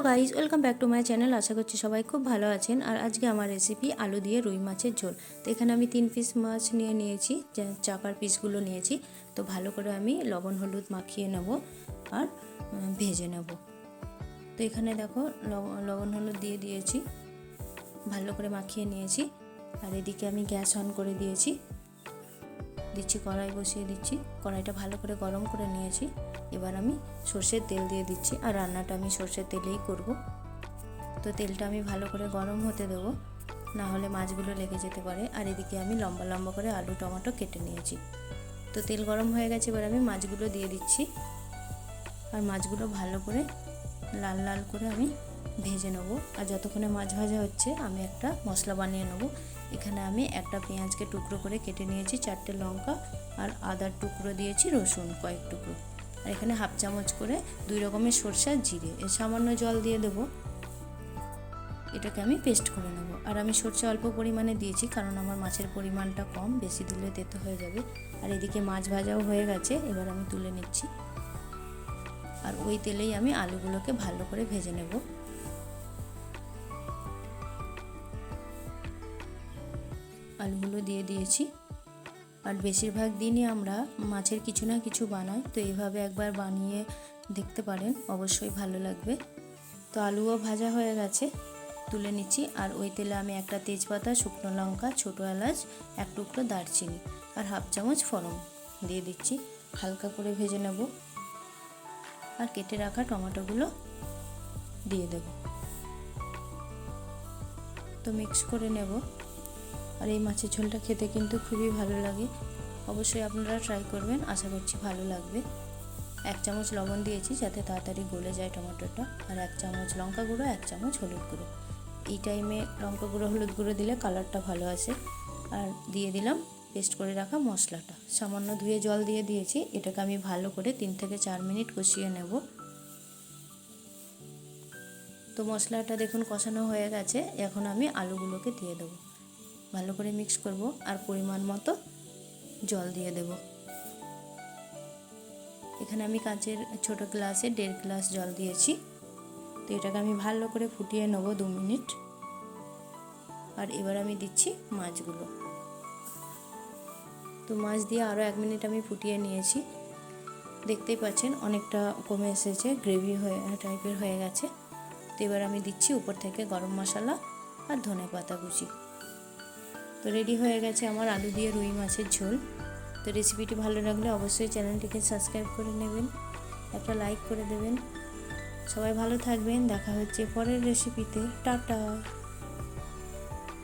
Hello guys welcome back to my channel. আশা করছি সবাই খুব ভালো আছেন। আর আজকে আমার রেসিপি আলু দিয়ে রুই মাছের ঝোল। তো এখানে আমি তিন পিস মাছ নিয়ে নিয়েছি চাপার পিসগুলো নিয়েছি। তো ভালো করে আমি লবণ, হলুদ মাখিয়ে নেব আর ভেজে নেব। তো এখানে দেখো লব- লবণ, হলুদ দিয়ে দিয়েছি। ভালো করে মাখিয়ে নিয়েছি। আর এদিকে আমি গ্যাস অন করে দিয়েছি। দিচ্ছি, কড়াই বসিয়ে দিচ্ছি। কড়াইটা ভালো করে গরম করে নিয়েছি। এবার আমি সর্ষের তেল দিয়ে দিচ্ছি আর রান্নাটা আমি সর্ষের তেলেই করব। তো তেলটা আমি ভালো করে গরম হতে দেবো, না হলে মাছগুলো লেগে যেতে পারে। আর এদিকে আমি লম্বা লম্বা করে আলু, টমেটো কেটে নিয়েছি। তো তেল গরম হয়ে গেছে, এবার আমি মাছগুলো দিয়ে দিচ্ছি। আর মাছগুলো ভালো করে লাল লাল করে আমি ভেজে নেব। আর যতক্ষণে মাছ ভাজা হচ্ছে, আমি একটা মশলা বানিয়ে নেব। এখানে আমি একটা পেঁয়াজকে টুকরো করে কেটে নিয়েছি, চারটে লঙ্কা আর আদার টুকরো দিয়েছি, রসুন কয়েক টুকরো। আর এখানে হাফ চামচ করে দুই রকমের সরষে জিরে এর সামান্য জল দিয়ে দেবো। এটাকে আমি পেস্ট করে নেব। আর আমি সরষে অল্প পরিমাণে দিয়েছি, কারণ আমার মাছের পরিমাণটা কম, বেশি দিলে তেতো হয়ে যাবে। আর এদিকে মাছ ভাজাও হয়ে গেছে, এবার আমি তুলে নিচ্ছি। আর ওই তেলেই আমি আলুগুলোকে ভালো করে ভেজে নেব। আলুগুলো দিয়ে দিয়েছি। আর বেশিরভাগ দিনই আমরা মাছের কিছু না কিছু বানাই, তো এইভাবে একবার বানিয়ে দেখতে পারেন, অবশ্যই ভালো লাগবে। তো আলুও ভাজা হয়ে গেছে, তুলে নিচ্ছি। আর ওই তেলে আমি একটা তেজপাতা, শুকনো লঙ্কা, ছোটো এলাচ, এক টুকরো দারচিনি আর হাফ চামচ ফড়ন দিয়ে দিচ্ছি। হালকা করে ভেজে নেব। আর কেটে রাখা টমেটোগুলো দিয়ে দেব। তো মিক্স করে নেব। আর এই মাছের ঝোলটা খেতে কিন্তু খুবই ভালো লাগে। অবশ্যই আপনারা ট্রাই করবেন, আশা করছি ভালো লাগবে। এক চামচ লবণ দিয়েছি যাতে তাড়াতাড়ি গলে যায় টমেটোটা, আর এক চামচ লঙ্কা গুঁড়ো, এক চামচ হলুদ গুঁড়ো। এই টাইমে লঙ্কা গুঁড়ো, হলুদ গুঁড়ো দিলে কালারটা ভালো আসে। আর দিয়ে দিলাম পেস্ট করে রাখা মশলাটা। সামান্য ধুয়ে জল দিয়ে দিয়েছি, এটাকে আমি ভালো করে তিন থেকে চার মিনিট কষিয়ে নেব। তো মশলাটা দেখুন কষানো হয়ে গেছে, এখন আমি আলুগুলোকে দিয়ে দেবো। ভালো করে মিক্স করব আর পরিমাণ মতো জল দিয়ে দেব। এখানে আমি কাঁচের ছোট গ্লাসে দেড় গ্লাস জল দিয়েছি। তো এটাকে আমি ভালো করে ফুটিয়ে নেব দু মিনিট। আর এবার আমি দিচ্ছি মাছগুলো। তো মাছ দিয়ে আরও এক মিনিট আমি ফুটিয়ে নিয়েছি। দেখতেই পাচ্ছেন অনেকটা কমে এসেছে গ্রেভি হয়ে টাইপের হয়ে গেছে। তো এবার আমি দিচ্ছি উপর থেকে গরম মশলা আর ধনে পাতা কুচি। তো রেডি হয়ে গেছে আমার আলু দিয়ে রুই মাছের ঝোল। তো রেসিপিটি ভালো লাগলে অবশ্যই চ্যানেলটিকে সাবস্ক্রাইব করে নেবেন, একটা লাইক করে দেবেন। সবাই ভালো থাকবেন, দেখা হচ্ছে পরের রেসিপিতে টাটা!